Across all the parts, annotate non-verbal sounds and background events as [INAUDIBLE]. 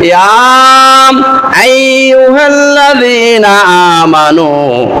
يا أيها الذين آمنوا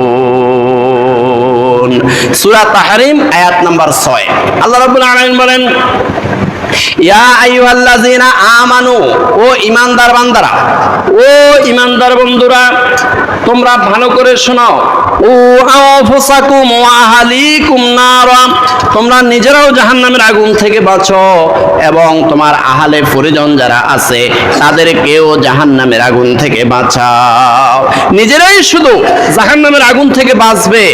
সূরা তাহরিম, আয়াত নাম্বার ছয়। আল্লাহ রাব্বুল আলমিন বলেন, ইয়া আইয়ুহাল্লাযিনা আমানু, ও ইমানদার বান্দারা, ও ইমানদার বন্ধুরা, তোমরা ভালো করে শোনাও। ও তোমরা নিজেরাও জাহান্নামের আগুন থেকে বাঁচো এবং তোমার আহালে পরিজন যারা আছে, তাদেরকেও জাহান্নামের আগুন থেকে বাঁচাও। নিজেরাই শুধু জাহান্নামের আগুন থেকে বাঁচবে,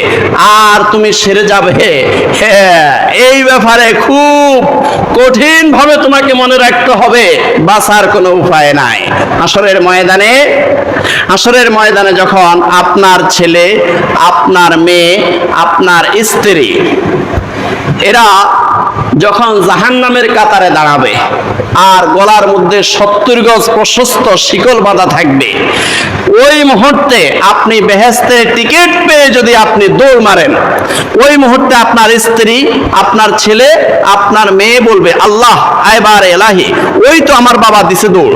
আর তুমি সেরে যাবে। হ্যাঁ এই ব্যাপারে খুব কঠিন ভাবে তোমাকে মনে রাখতে হবে, বাঁচার কোনো উপায় নাই। আসরের ময়দানে আসরের ময়দানে যখন আপনার ছেলে, আপনার মেয়ে, আপনার স্ত্রী, এরা যখন জাহান্নামের কাতারে দাঁড়াবে আর গলার মধ্যে সত্তর গজ প্রশস্ত শিকল বাঁধা থাকবে, ওই মুহূর্তে আপনি বেহেস্তের টিকিট পেয়ে যদি আপনি দৌড় মারেন, ওই মুহূর্তে আপনার স্ত্রী, আপনার ছেলে, আপনার মেয়ে বলবে, আল্লাহ, আয়বার এলাহি, ওই তো আমার বাবা দিছে দৌড়।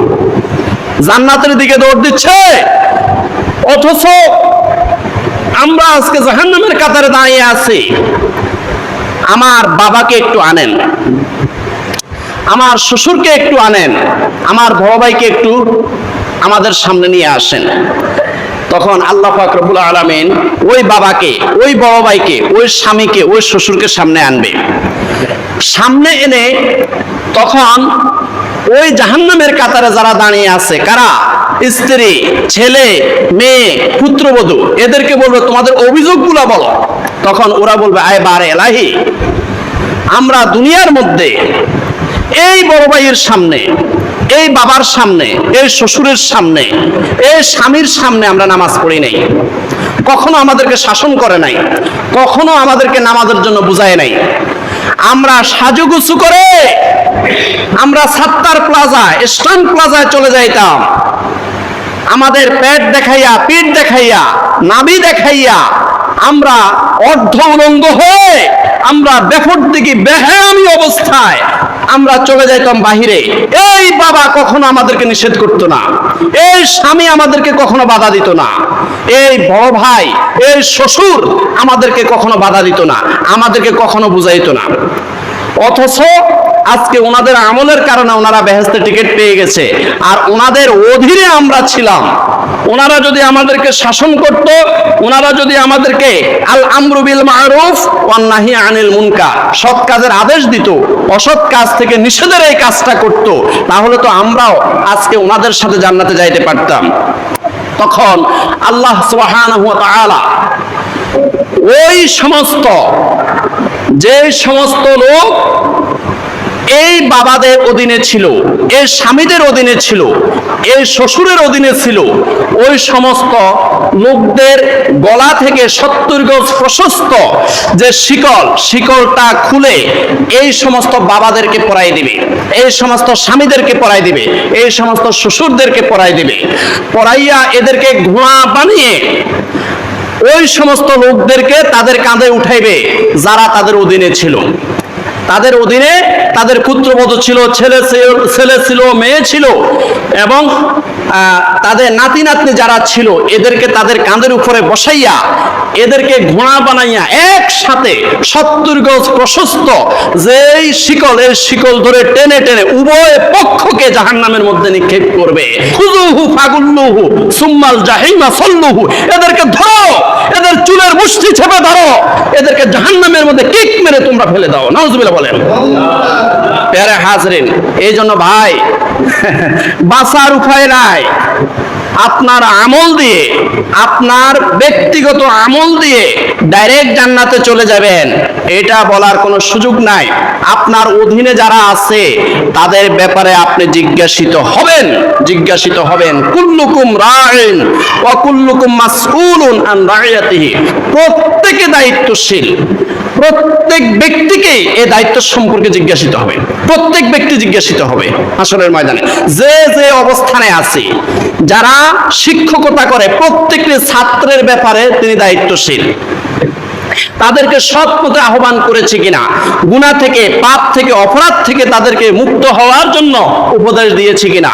জান্নাতের দিকে দৌড় দিচ্ছে। অথচ আমরা আজকে জাহান্নামের কাতারে দাঁড়িয়ে আছি। আমার বাবাকে একটু আনেন। আমার শ্বশুরকে একটু আনেন। আমার বড় ভাইকে একটু আমাদের সামনে নিয়ে আসেন। তখন আল্লাহ ফাকরবুল আলমিন ওই বাবাকে, ওই বড় ভাইকে, ওই স্বামীকে, ওই শ্বশুরকে সামনে আনবে। সামনে এনে তখন ওই জাহান্নামের কাতারে যারা দাঁড়িয়ে আছে, কারা? স্ত্রী, ছেলে, মেয়ে, পুত্রবধূ, এদেরকে বলবে, তোমাদের অভিযোগগুলো বলো। তখন ওরা বলবে, আয় বারে এলাহি, আমরা দুনিয়ার মধ্যে এই বড় ভাইয়ের সামনে, এই বাবার সামনে, এই শ্বশুরের সামনে, এই স্বামীর সামনে আমরা নামাজ পড়ি নাই। কখনো আমাদেরকে শাসন করে নাই, কখনো আমাদেরকে নামাজের জন্য বুঝায় নাই। আমরা সাজুগুছু করে আমরা সাত্তার প্লাজায় স্টান প্লাজায় চলে যাইতাম। আমাদের পেট দেখাইয়া, পিঠ দেখাইয়া, নাভি দেখাইয়া আমরা অর্ধ উলঙ্গ হয়ে আমরা বেফর দিকে বেহামি অবস্থায় আমরা চলে যাইতাম বাহিরে। এই বাবা কখনো আমাদেরকে নিষেধ করতো না। এই স্বামী আমাদেরকে কখনো বাধা দিত না। এই বড় ভাই, এই শ্বশুর আমাদেরকে কখনো বাধা দিত না। আমাদেরকে কখনো বুঝাইতো না। অথচ আজকে ওনাদের আমলের কারণে ওনারা বেহেস্তে টিকিট পেয়ে গেছে। আর ওনাদের অধীনে আমরা ছিলাম। ওনারা যদি আমাদেরকে শাসন করত, ওনারা যদি আমাদেরকে আল আমরুবিল মারুফ ওয়ান্নাহি আনিল মুনকা সৎ কাজের আদেশ দিত, অসৎ কাজ থেকে নিষেধের এই কাজটা করত, তাহলে তো আমরাও আজকে ওনাদের সাথে জান্নাতে যাইতে পারতাম। তখন আল্লাহ সুবহানাহু ওয়া তাআলা ওই সমস্ত যে সমস্ত লোক এই বাবাদের অধীনে ছিল, এই স্বামীদের অধীনে ছিল, এই শ্বশুরের অধীনে ছিল, ওই সমস্ত লোকদের গলা থেকে সত্তর গজ প্রশস্ত যে শিকল, শিকলটা খুলে এই সমস্ত বাবাদেরকে পরাই দিবে, এই সমস্ত স্বামীদেরকে পরাই দিবে, এই সমস্ত শ্বশুরদেরকে পরাই দিবে। পরাইয়া এদেরকে ঘোড়া বানিয়ে ওই সমস্ত লোকদেরকে তাদের কাঁধে উঠাইবে, যারা তাদের অধীনে ছিল। তাদের অধীনে তাদের পুত্রবধূ ছিল, ছেলে ছিল- ছেলে মেয়ে ছিল এবং তাদের নাতি নাতনি যারা ছিল, এদেরকে তাদের কাঁধের উপরে বসাইয়া, এদেরকে ঘোড়া বানাইয়া একসাথে সত্তর গজ প্রশস্ত যেই শিকল, এই শিকল ধরে টেনে টেনে উভয় পক্ষকে জাহান্নামের মধ্যে নিক্ষেপ করবে। খুজুহু ফাগুল্লুহু, সুম্মাল জাহিমা সল্লুহু, এদেরকে ধরো! এদের চুলের মুষ্টি ছেপে ধরো। এদেরকে জাহান্নামের মধ্যে কেক মেরে তোমরা ফেলে দাও। নাউজুবিল্লাহ বলেন। প্যারে হাজরিন এই জন্য ভাই, [LAUGHS] বাঁচার উপায় নাই। আপনার আমল দিয়ে, আপনার ব্যক্তিগত আমল দিয়ে ডাইরেক্ট জান্নাতে চলে যাবেন। এটা বলার কোনো সুযোগ নাই। আপনার অধীনে যারা আছে, তাদের ব্যাপারে আপনি জিজ্ঞাসিত হবেন। জিজ্ঞাসিত হবেন, কুল্লুকুম রাইন ওয়া কুল্লুকুম মাসউলুন আন রাইয়াতিহি প্রত্যেকে দায়িত্বশীল। প্রত্যেক ব্যক্তিকে এ দায়িত্ব সম্পর্কে জিজ্ঞাসিত হবে। প্রত্যেক ব্যক্তি জিজ্ঞাসিত হবে আসলের ময়দানে। যে যে অবস্থানে আছে, যারা শিক্ষকতা করে, প্রত্যেকটি ছাত্রের ব্যাপারে তিনি দায়িত্বশীল। তাদেরকে সৎ পথে আহ্বান করেছে কিনা? গুনাহ থেকে, পাপ থেকে, অপরাধ থেকে তাদেরকে মুক্ত হওয়ার জন্য উপদেশ দিয়েছে কিনা?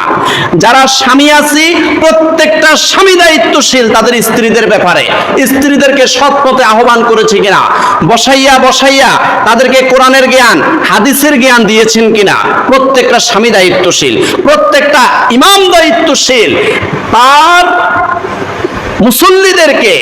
যারা স্বামী আছি, প্রত্যেকটা স্বামী দায়িত্বশীল তাদের স্ত্রীদের ব্যাপারে। স্ত্রীদেরকে সৎ পথে আহ্বান করেছে কিনা? বসাইয়া বসাইয়া তাদেরকে কোরআনের জ্ঞান, হাদিসের জ্ঞান দিয়েছেন কিনা? প্রত্যেকটা স্বামী দায়িত্বশীল, প্রত্যেকটা ইমাম দায়িত্বশীল, তার মুসল্লিদেরকে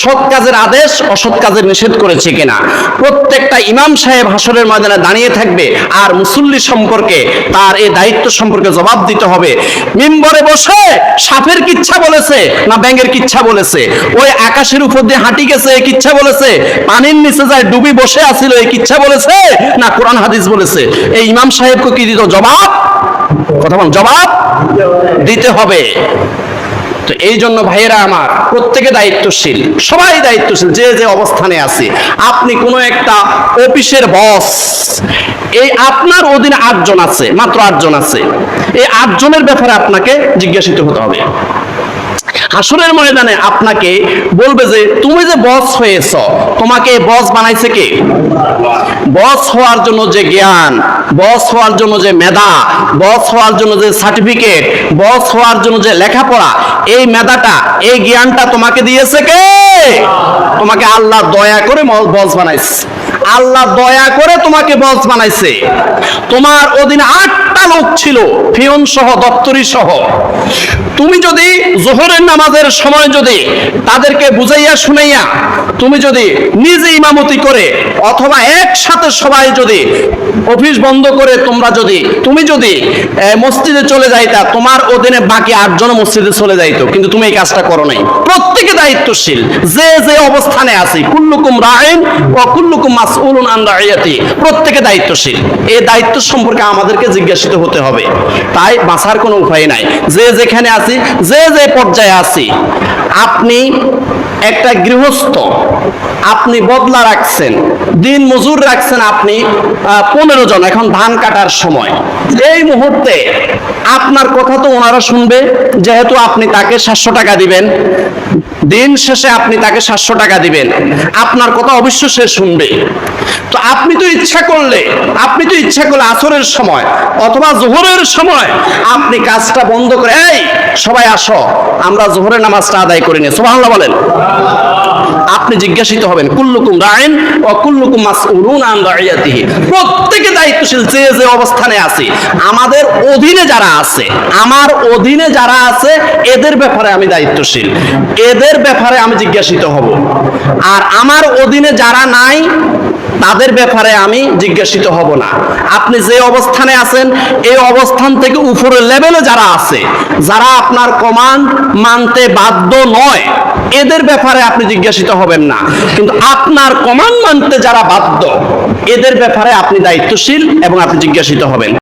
সৎ কাজের আদেশ, অসৎ কাজের নিষেধ করেছে কিনা? প্রত্যেকটা ইমাম সাহেব হাসরের ময়দানে দাঁড়িয়ে থাকবে আর মুসল্লি সম্পর্কে, তার এই দায়িত্ব সম্পর্কে জবাব দিতে হবে। মিম্বরে বসে সাপের কিচ্ছা বলেছে না ব্যাঙের কিচ্ছা বলেছে? ওই আকাশের উপর দিয়ে হাঁটি গেছে, এই কিচ্ছা বলেছে? পানির নিচে যায় ডুবি বসে আছিল, এই কিচ্ছা বলেছে না কোরআন হাদিস বলেছে? এই ইমাম সাহেবকে কি দিত জবাব? কথা বল জবাব দিতে হবে। তো এই জন্য ভাইয়েরা আমার প্রত্যেকে দায়িত্বশীল, সবাই দায়িত্বশীল, যে যে অবস্থানে আছে। আপনি কোনো একটা অফিসের বস এই আপনার অধীনে আটজন আছে, মাত্র আটজন আছে। এই আটজনের ব্যাপারে আপনাকে জিজ্ঞাসিত হতে হবে। হাসরের ময়দানে আপনাকে বলবে যে, তুমি যে বস হয়েছ, তোমাকে বস বানাইছে কে? বস হওয়ার জন্য যে জ্ঞান বস হওয়ার জন্য যে মেধা বস হওয়ার জন্য যে সার্টিফিকেট বস হওয়ার জন্য যে লেখাপড়া, এই মেধাটা, এই জ্ঞানটা তোমাকে দিয়েছে কে? তোমাকে আল্লাহ দয়া করে বস বানাইছে। আল্লাহ দয়া করে তোমাকে বস বানাইছে। তোমার অধীনে আটটা লোক ছিল ফিয়ন সহ, দপ্তরি সহ। তুমি যদি জোহরের নামাজের সময় যদি তাদেরকে বুঝাইয়া শুনাইয়া, তুমি যদি নিজে ইমামতি করে, অথবা একসাথে সবাই যদি অফিস বন্ধ করে, তোমরা যদি, তুমি যদি মসজিদে চলে যাইতা, তোমার অধীনে বাকি আটজন মসজিদে চলে যাইতো। কিন্তু তুমি এই কাজটা করো নাই। প্রত্যেকে দায়িত্বশীল। যে যে অবস্থানে আছি, কুল্লুকুম রাইন ও কুল্লুকুম মাসউলুন আন প্রত্যেকে দায়িত্বশীল। এই দায়িত্ব সম্পর্কে আমাদেরকে জিজ্ঞাসিত হতে হবে। তাই বাঁচার কোনো উপায় নাই। যে যেখানে আছি, যে যে পর্যায়ে আছি, আপনি একটা গৃহস্থ আপনি বদলা রাখছেন, দিন মজুর রাখছেন আপনি পনেরো জন, এখন ধান কাটার সময়। এই মুহূর্তে আপনার কথা তো ওনারা শুনবে, যেহেতু আপনি তাকে সাতশো টাকা দিবেন, দিন শেষে আপনি তাকে সাতশো টাকা দিবেন, আপনার কথা অবশ্য সে শুনবে। তো আপনি তো ইচ্ছা করলে, আপনি তো ইচ্ছা করলে আসরের সময় অথবা জোহরের সময় আপনি কাজটা বন্ধ করে, এই, সবাই আসো, আমরা জোহরের নামাজটা আদায় করে নিই। সুবহানাল্লাহ বলেন। আপনি জিজ্ঞাসিত হবেন। কুল্লুকুম রায়েন ও কুল্লুকুম মাসউলুন আন রাইয়াতিহি। প্রত্যেকে দায়িত্বশীল যে যে অবস্থানে আছে, আমাদের অধীনে যারা আছে, আমার অধীনে যারা আছে, এদের ব্যাপারে আমি দায়িত্বশীল। এদের ব্যাপারে আমি জিজ্ঞাসিত হব। আর আমার অধীনে যারা নাই, তাদের ব্যাপারে আমি জিজ্ঞাসিত হব না। আপনি যে অবস্থানে আছেন, এই অবস্থান থেকে উপরের লেভেলে যারা আছে, যারা আপনার কমান্ড মানতে বাধ্য নয়, এদের ব্যাপারে আপনি জিজ্ঞাসিত হবেন না। কিন্তু আপনার কমান্ড মানতে যারা বাধ্য এদের ব্যাপারে আপনি দায়িত্বশীল এবং আপনি জিজ্ঞাসিত হবেন।